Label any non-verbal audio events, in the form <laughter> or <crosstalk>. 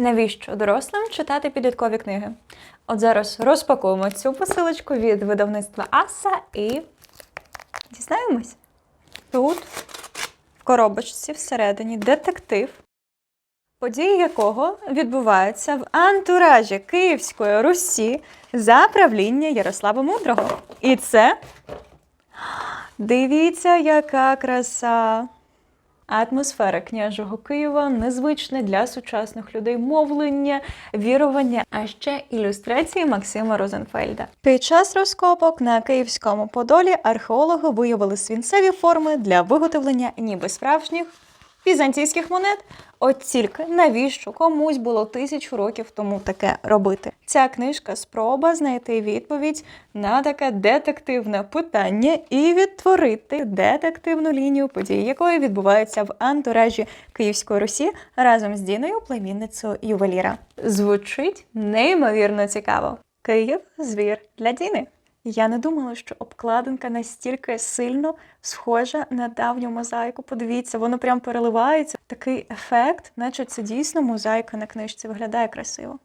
Навіщо дорослим читати підліткові книги? От зараз розпакуємо цю посилочку від видавництва Аса і дізнаємось. Тут в коробочці всередині детектив, події якого відбуваються в антуражі Київської Русі за правління Ярослава Мудрого. І це <gasps> дивіться, яка краса! Атмосфера княжого Києва незвичне для сучасних людей мовлення, вірування, а ще ілюстрації Максима Розенфельда. Під час розкопок на Київському Подолі археологи виявили свінцеві форми для виготовлення ніби справжніх візантійських монет. От тільки навіщо комусь було тисячу років тому таке робити? Ця книжка спроба знайти відповідь на таке детективне питання і відтворити детективну лінію подій, якої відбувається в антуражі Київської Русі разом з Діною, племінницею ювеліра. Звучить неймовірно цікаво. Київ звір для Діни. Я не думала, що обкладинка настільки сильно схожа на давню мозаїку. Подивіться, воно прям переливається. Такий ефект, наче це дійсно мозаїка на книжці. Виглядає красиво.